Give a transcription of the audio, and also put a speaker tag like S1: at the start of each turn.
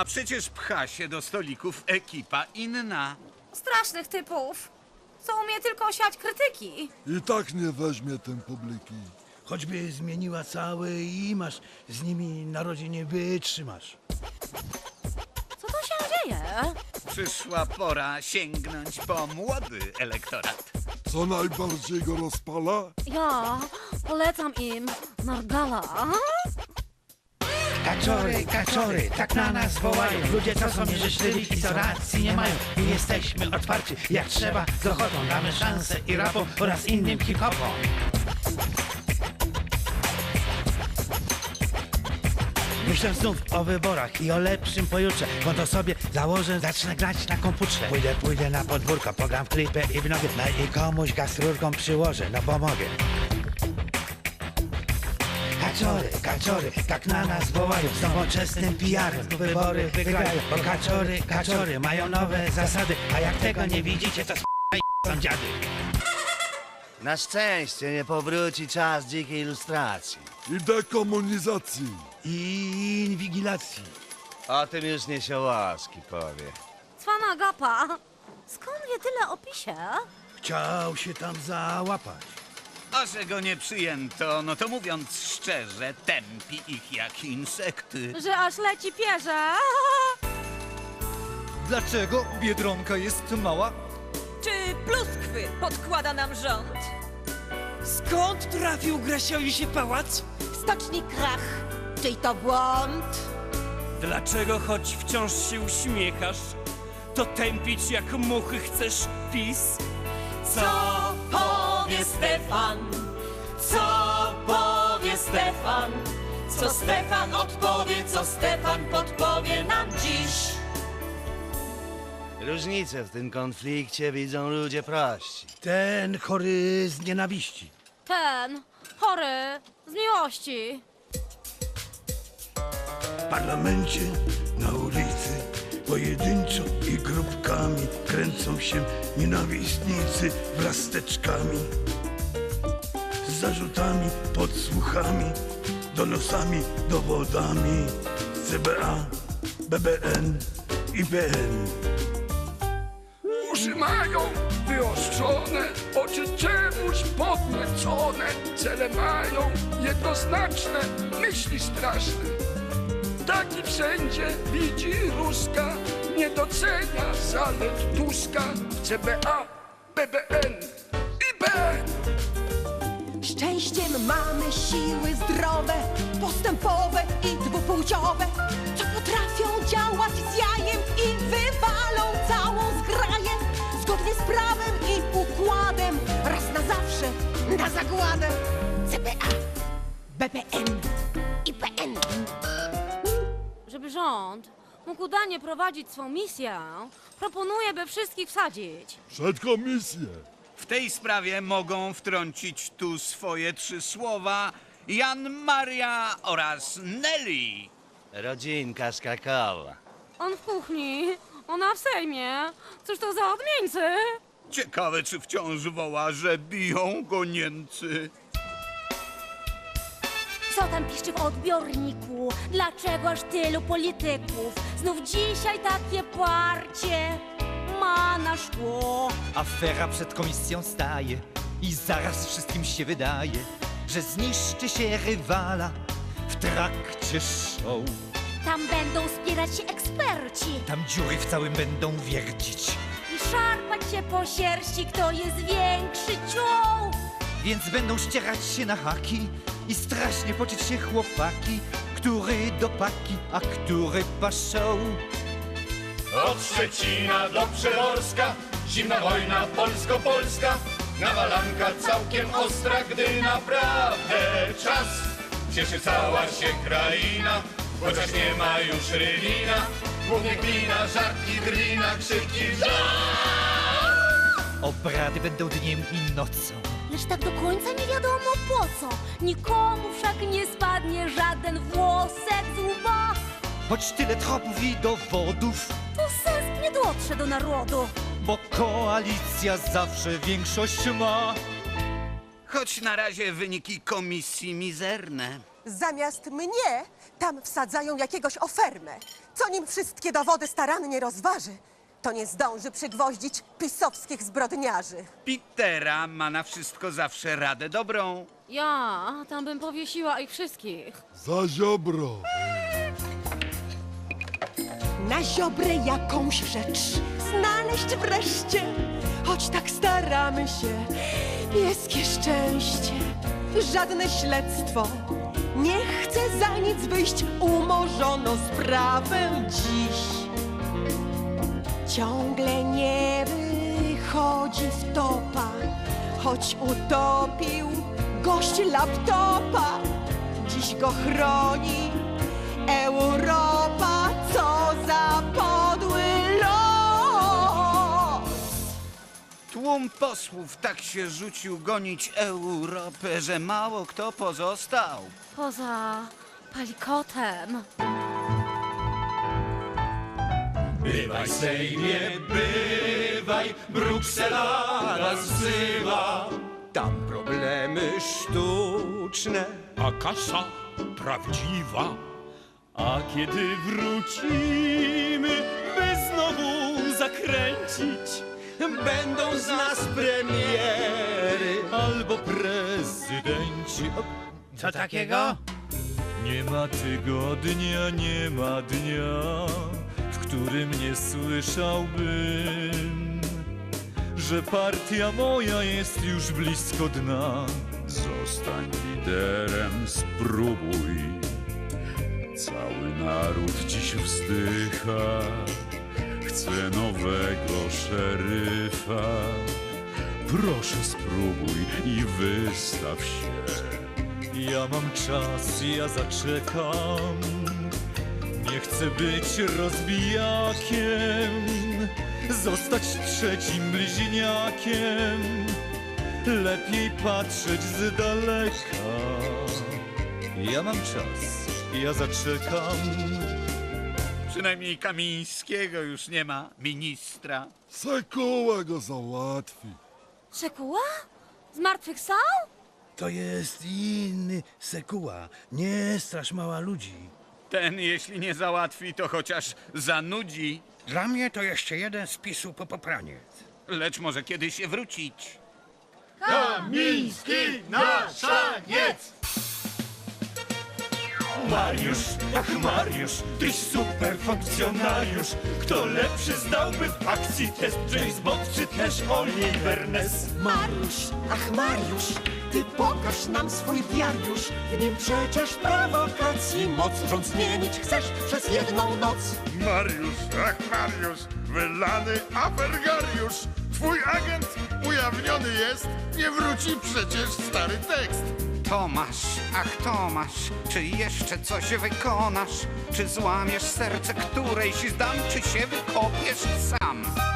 S1: A przecież pcha się do stolików ekipa inna.
S2: Strasznych typów. Co umie tylko siać krytyki.
S3: I tak nie weźmie ten publiki.
S4: Choćby zmieniła całe i masz z nimi na rodzie nie wytrzymasz.
S2: Co to się dzieje?
S1: Przyszła pora sięgnąć po młody elektorat.
S3: Co najbardziej go rozpala?
S2: Ja polecam im Nargala.
S4: Kaczory, kaczory, tak na nas wołają. Ludzie co są nieżyczliwi i co racji nie mają. I jesteśmy otwarci, jak trzeba, z ochotą damy szansę i rapom oraz innym hip-hopom. Myślę znów o wyborach i o lepszym pojutrze. Konto sobie założę, zacznę grać na komputerze. Pójdę, pójdę na podwórko, pogram w klipę i w nogę. No i komuś gastrurką przyłożę, no pomogę. Kaczory, kaczory, tak na nas wołają Z nowoczesnym PR-em wybory wygrają Bo kaczory, kaczory mają nowe zasady A jak tego nie widzicie, to są dziady
S5: Na szczęście nie powróci czas dzikiej ilustracji.
S3: I dekomunizacji.
S4: I inwigilacji
S5: O tym już nie się łaski powie.
S2: Cwana gapa. Skąd wie tyle o pisie?
S4: Chciał się tam załapać
S1: A że go nie przyjęto, no to mówiąc szczerze, tępi ich jak insekty.
S2: Że aż leci pierze.
S6: Dlaczego Biedronka jest mała?
S7: Czy pluskwy podkłada nam rząd?
S8: Skąd trafił Gresiowi się pałac?
S7: Stoczni krach, czyj to błąd?
S8: Dlaczego choć wciąż się uśmiechasz, to tępić jak muchy chcesz PiS?
S7: Co powie Stefan? Co powie Stefan? Co Stefan odpowie, co Stefan podpowie nam dziś?
S5: Różnice w tym konflikcie widzą ludzie prości.
S4: Ten chory z nienawiści
S2: Ten, chory, z miłości.
S4: W parlamencie, na ulicy Pojedynczo i Kręcą się nienawistnicy wraz z Z zarzutami, podsłuchami Donosami, dowodami CBA, BBN, IPN
S9: Uszy mają wyostrzone, oczy czemuś podniecone. Cele mają jednoznaczne, myśli straszne. Taki wszędzie widzi Ruska, nie docenia zalet Tuska. CBA, BBN, IBN.
S7: Szczęściem mamy siły zdrowe, postępowe i dwupłciowe, co potrafią działać z jajem i wywalą całą zgraję, zgodnie z prawem i układem, raz na zawsze, na zagładę. CBA, BBN, IPN.
S2: Żeby rząd mógł udanie prowadzić swą misję, proponuję, by wszystkich wsadzić.
S3: Przed komisję.
S1: W tej sprawie mogą wtrącić tu swoje trzy słowa Jan Maria oraz Nelly.
S5: Rodzinka skakała.
S2: On w kuchni, ona w sejmie. Cóż to za odmieńcy?
S1: Ciekawe, czy wciąż woła, że biją go Niemcy.
S2: Co tam piszczy w odbiorniku? Dlaczego aż tylu polityków? Znów dzisiaj takie parcie ma na szkło.
S6: Afera przed komisją staje i zaraz wszystkim się wydaje, że zniszczy się rywala w trakcie show.
S2: Tam będą spierać się eksperci
S6: Tam dziury w całym będą wiercić,
S2: i szarpać się po sierści, kto jest większy cioł.
S6: więc będą ścierać się na haki i strasznie pocić się chłopaki, który do paki, a który paszą.
S9: Od Szczecina do Przeworska, zimna wojna polsko-polska, nawalanka całkiem ostra, gdy naprawdę czas. Cieszy cała się kraina, chociaż nie ma już rywina, głównie glina, żarki, drwina, krzyki, żart.
S6: Obrady będą dniem i nocą.
S2: Lecz tak do końca nie wiadomo po co. Nikomu wszak nie spadnie żaden włosek z łba.
S6: Choć tyle tropów i dowodów,
S2: To sens nie dotrze do narodu.
S6: bo koalicja zawsze większość ma.
S1: Choć na razie wyniki komisji mizerne.
S7: Zamiast mnie tam wsadzają jakiegoś ofermę, co nim wszystkie dowody starannie rozważy, to nie zdąży przygwoździć pisowskich zbrodniarzy.
S1: Pitera ma na wszystko zawsze radę dobrą.
S2: Ja, tam bym powiesiła ich wszystkich.
S3: Za ziobro.
S7: Na ziobrę jakąś rzecz znaleźć wreszcie, choć tak staramy się, pieskie szczęście. Żadne śledztwo nie chce za nic wyjść, umorzono sprawę dziś. Ciągle nie wychodzi w topa, choć utopił gość laptopa. Dziś go chroni Europa, co za podły los!
S1: Tłum posłów tak się rzucił gonić Europę, że mało kto pozostał.
S2: Poza palikotem.
S8: Bywaj Sejmie, bywaj, Bruksela nas wzywa. Tam problemy sztuczne,
S10: a kasa prawdziwa.
S8: a kiedy wrócimy, by znowu zakręcić, będą z nas premiery albo prezydenci.
S4: Co takiego?
S8: Nie ma tygodnia, nie ma dnia, którym nie słyszałbym, że partia moja jest już blisko dna.
S10: Zostań liderem, spróbuj. Cały naród dziś wzdycha. Chce nowego szeryfa. Proszę spróbuj i wystaw się.
S8: Ja mam czas, ja zaczekam. Nie chcę być rozbijakiem, zostać trzecim bliźniakiem. Lepiej patrzeć z daleka. Ja mam czas, ja zaczekam.
S1: Przynajmniej Kamińskiego już nie ma, ministra.
S3: Sekuła go załatwi.
S2: Szekuła? Zmartwychwstał?
S4: To jest inny Sekuła. Nie strasz mała ludzi.
S1: Ten, jeśli nie załatwi, to chociaż zanudzi.
S4: Dla mnie to jeszcze jeden z PiSu po popraniec.
S1: Lecz może kiedyś wrócić.
S9: Kamiński na szaniec!
S8: Mariusz, ach Mariusz, tyś super funkcjonariusz. Kto lepszy zdałby w akcji test James Bond czy też Oliver Ness?
S7: Mariusz, ach Mariusz, ty pokaż nam swój diariusz. W nim przecież prowokacji moc trąd zmienić chcesz przez jedną noc.
S9: Mariusz, ach Mariusz, wylany afergariusz. Twój agent ujawniony jest, nie wróci przecież stary tekst.
S1: Tomasz, ach Tomasz, czy jeszcze coś wykonasz? Czy złamiesz serce którejś z dam, czy się wykopiesz sam?